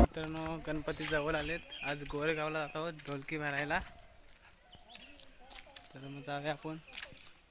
मित्रांनो गणपती जवळ आलेत. आज गोरेगावला जात आहोत ढोलकी भरायला तर मग जाऊया आपण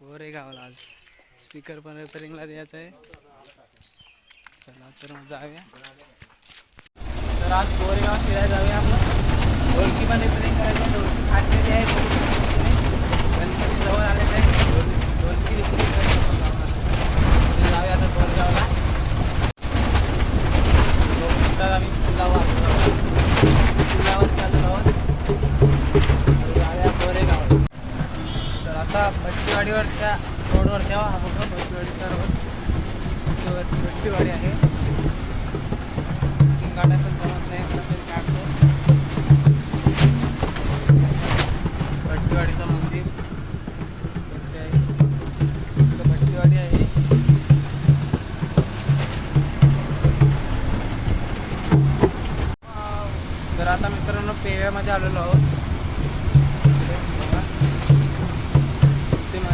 गोरेगावला. आज स्पीकर पण रिपेरिंगला द्यायचं आहे. चला तर मग जाऊया. तर आज गोरेगाव फिरायला जाऊया आपण. ढोलकी पण रिपेरिंग करायची ढोलकी फाटलेली आहे. जवळ आले नाही दोन ढोलकी जाऊया आता गोरेगावला तर आम्ही पुलावर पुलावर चाललो आहोत जाऊया तर आता भट्टीवाडीवरच्या रोडवर ठेवा. हा बघा भट्टीवाडीचा रोड भट्टीवाडी आहे.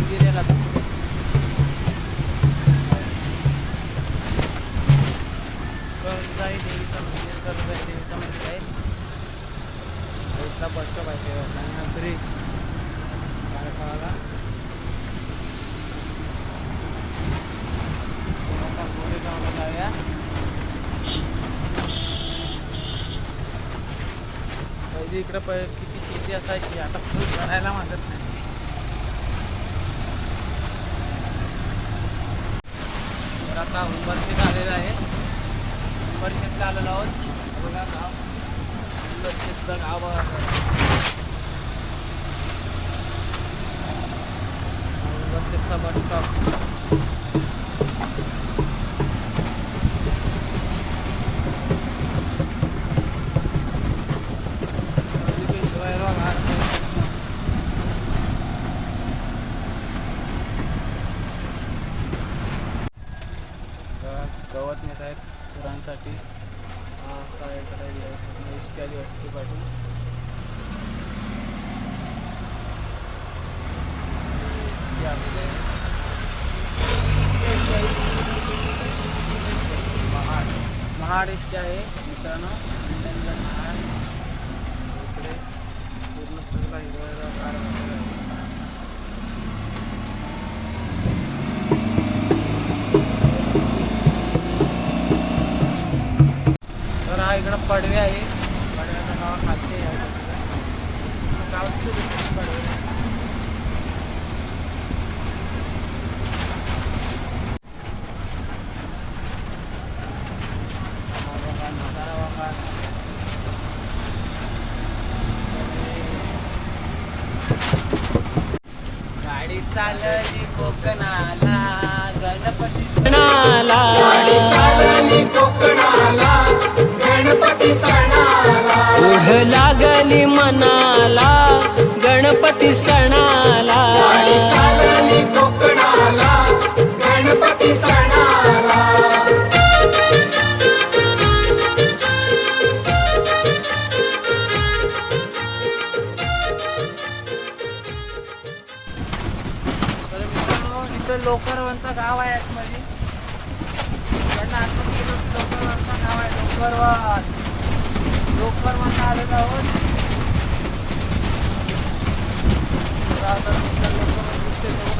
ते मंदिर आहे आता पुढे कर्जाई देवीचं मंदिर कर्जाई देवीचं मंदिर आहे इथला बस स्टॉप आहे पेव्याचा आणि हा ब्रिज कारखानाला आता गोरेगावला जाऊया पहिले इकडं प किती शेती असायची आता खूप करायला मागत नाही. तर आता उंबरशेत आलेलं आहे. उंबरशेतला आलेलो आहोत. बघा गाव. उंबरशेतचं गाव उंबरशेतचा बस स्टॉप गवत नेत आहेत गुरांसाठी हा काय करायला इष्टी आली वाटते पाठवून इष्टी आलेली आहे. महाड महाड इष्टी आहे मित्रांनो इंडियनला महाड इकडे पूर्ण सगळा हिरवा कार तर हा इकडं पडवे आहे. पडव्याचं नाव खालचे आहे गावची पडवे गाडी चालली कोकणाला गणपती ओढ लागली मनाला गणपती सणाला. गणपती सणाला.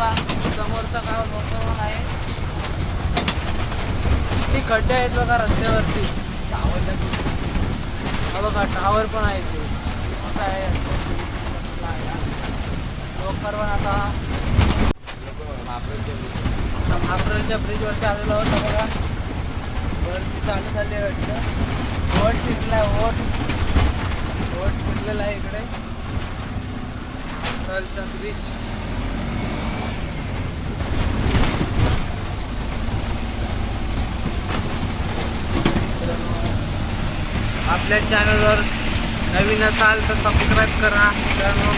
पहा समोरचा काय गाव आहे. किती खड्डे आहेत बघा रस्त्यावरती. टावरच्या हा बघा टावर पण आहे ते मोठा आहे. लोकरवन आता. आता महाप्रलच्या ब्रिजवरती आलेलो आहोत बघा. वरती चालू झाली आहे वाटतं. वट फिरला वट. वोट फिरलेला आहे इकडे. ब्रिज आपल्या चॅनलवर नवीन असाल तर सबस्क्राईब करा. मित्रांनो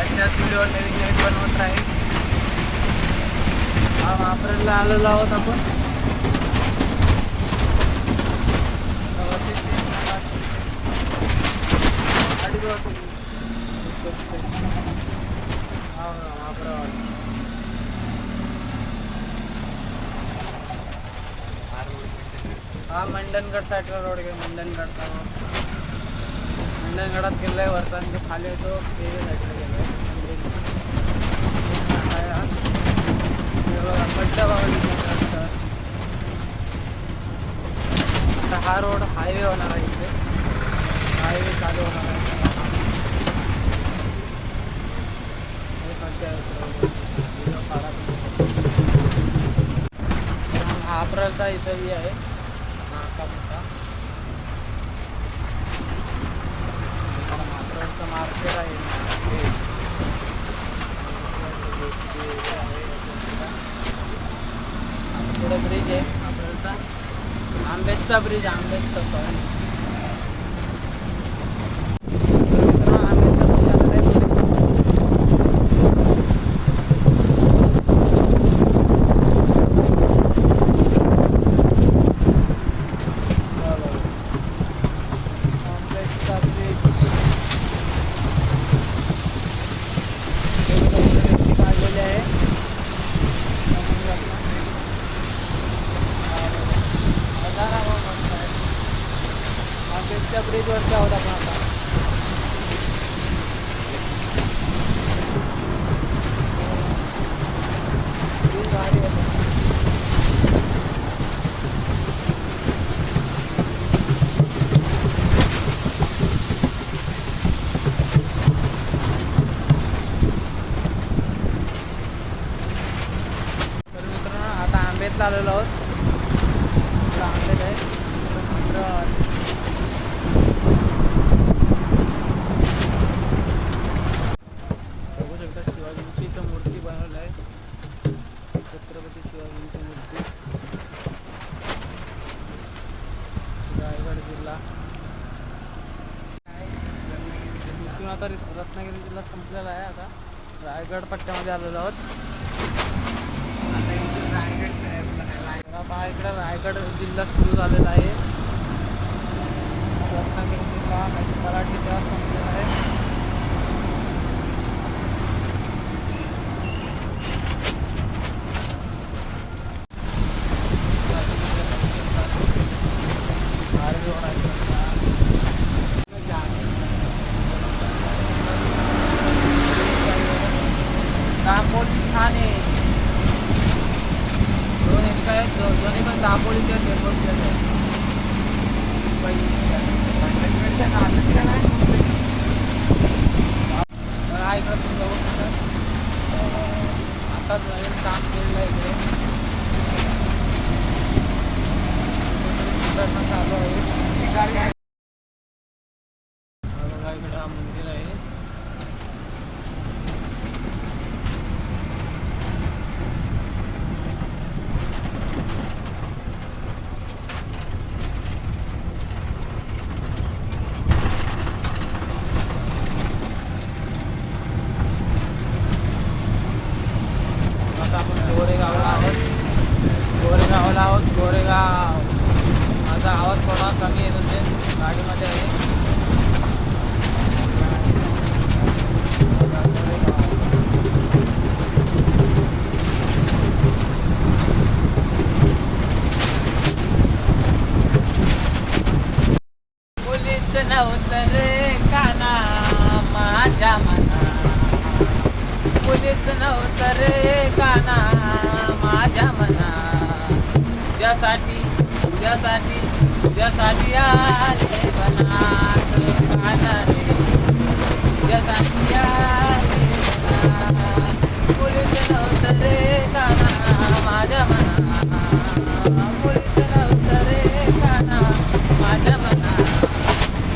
अशाच व्हिडिओ नवीन नवीन बनवत राहील आपल्याला वापरायला आलेलो आहोत आपण. वरती check करा. गाडी बघा तुम्ही. हा, मंडनगड साईडला रोड घे मंडणगडचा रोड मंडणगडात आहे वरचा म्हणजे खाली येतो ते साईडला गेलोय. मड्डा आता हा रोड हायवे होणार आहे इथे. हायवे चालू होणार आहे. हा अप्रलचा इथं आहे. मार्केट आहे थोडं ब्रिज आहे अप्रलचा आंबेडचा ब्रिज आंबेडचा सॉरी आंबेडचा ब्रिज आहे पुढे. आंबेडचा ब्रिज काढलेले आहे त्यांच्या ब्रिजवरती आहोत आपण आता. ब्रिज भारी होता आता आंबेतला आलेलो आहोत. आंबेत आहे. मित्र बघू शकता शिवाजींची इथं मूर्ती बनवली आहे छत्रपती शिवाजींची मूर्ती रायगड जिल्हा इथून आता रत्नागिरी जिल्हा संपलेला आहे आता. रायगड पट्ट्यामध्ये आलेलो आहोत. आता इकडे रायगड जिल्हा सुरू झालेला आहे. रत्नागिरी जिल्हा म्हणजे मराठी जिल्हा संपलेला आहे भारी रोड आहे दापोली ठाणे दोन एक काय आहेत, दो- दोन्ही पण दापोलीचे आहेत डेपोटचे आहेत तर हा आता नवीन काम केलेलं आहे इकडे सुधारणा चालू आहे इकडे हा मंदिर आहे आता आपण गोरेगावला आहोत गोरेगावला आहोत गोरेगाव माझा आवाज थोडा कमी येत असेल गाडीमध्ये आहे बघा, गोरेगाव. मुलीच नव्हतं रे काना माझ्या मना मुलीच नव्हतं रे काना माझ्या मना तुझ्यासाठी तुझ्यासाठी तुझ्यासाठी आले बनात काना रे तुझ्यासाठी आले बनात मुलीच नव्हतं रे काना माझ्या मना मुलीच नव्हतं रे काना माझ्या मना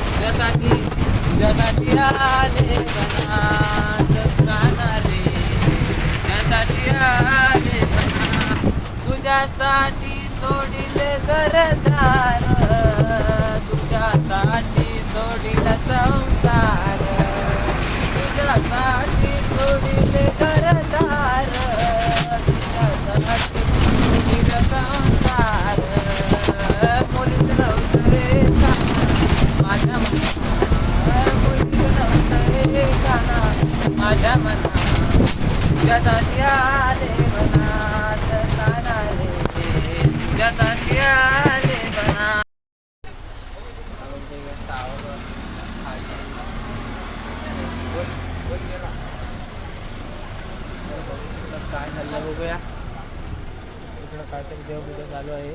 तुझ्यासाठी तुझ्यासाठी आले बनात काना रे तुझ्यासाठी आले बना तुझ्यासाठी सोडिल घरदार संसार. तुझ्यासाठी सोडिल घरदार. तुझ्यासाठी सोडिल संसार. मुलीच नव्हतं रे काना माझ्या मना मुलीच नव्हतं रे काना माझ्या मना तुझ्यासाठी आले मनात काना रे तुझ्यासाठी आले मना तर बघूया. इकडं काहीतरी देवपूजा चालू आहे.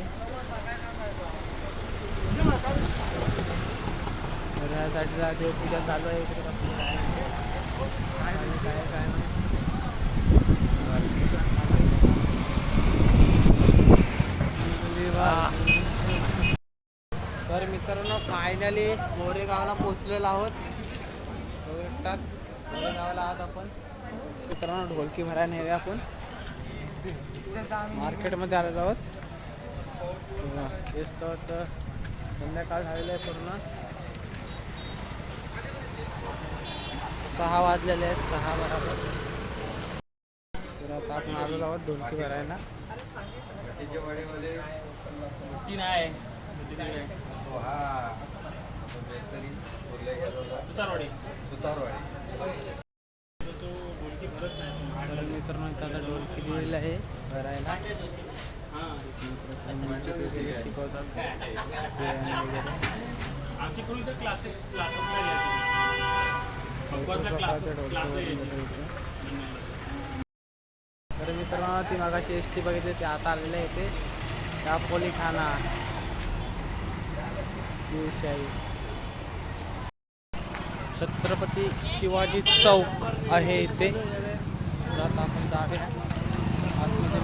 तर साईडला देवपूजा चालू आहे. इकडे काय काय नाही. तर मित्रांनो फायनली गोरेगावला पोचलेलो आहोत. बघू शकतात गोरेगावला आहोत आपण. मित्रांनो ढोलकी भरायला नेऊया आपण. मार्केटमध्ये आलेलो आहोत. तेच तर संध्याकाळ झालेलं आहे पूर्ण. सहा वाजलेले आहेत सहा बरोबर. तर आता आपण आलेलो आहोत ढोलकी भरायला. तीन आहे. तर मित्रांनो इथं आता ढोलकी दिलेली आहे भरायला मित्र वगैरे शिकवतात बिर्याणी वगैरे भरपूर प्रकारच्या ढोलकी वगैरे इथे. तर मित्रांनो ती मागाशी एस टी बघितली ते आता आलेलं आहे ते दापोली ठाणा शिवशाही. छत्रपती शिवाजी चौक आहे इथे. आपण जाऊया.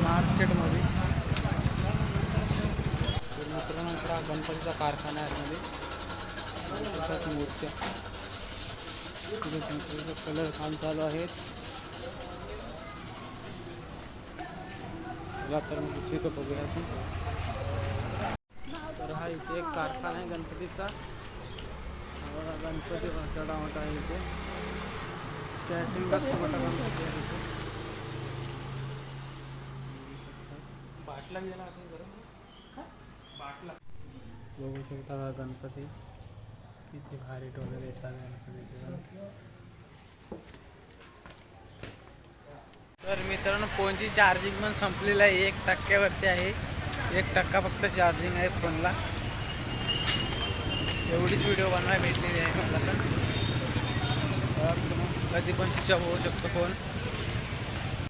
मार्केटमध्ये. तर मित्रांनो इकडं हा गणपतीचा कारखाना आहे आतमध्ये मूर्त्या. गणपतीचं कलर काम चालू आहेत. तर मग दुसरी बघूया आपण. तर हा इथे एक कारखाना आहे गणपतीचा. गणपती मोठा मोठा आहे इथे. स्टार्टिंगलाच मोठा गणपती आहे इथे बाटला गेला आपण बाटला बघू शकता हा गणपती? किती भारी ठेवलेले तर मित्रांनो फोनची चार्जिंग पण संपलेलं आहे. एक टक्क्यावरती आहे. एक टक्का फक्त चार्जिंग आहे फोनला. एवढीच व्हिडिओ बनवायला भेटलेली आहे मला तर मग कधी पण स्विच ऑफ होऊ शकतो फोन.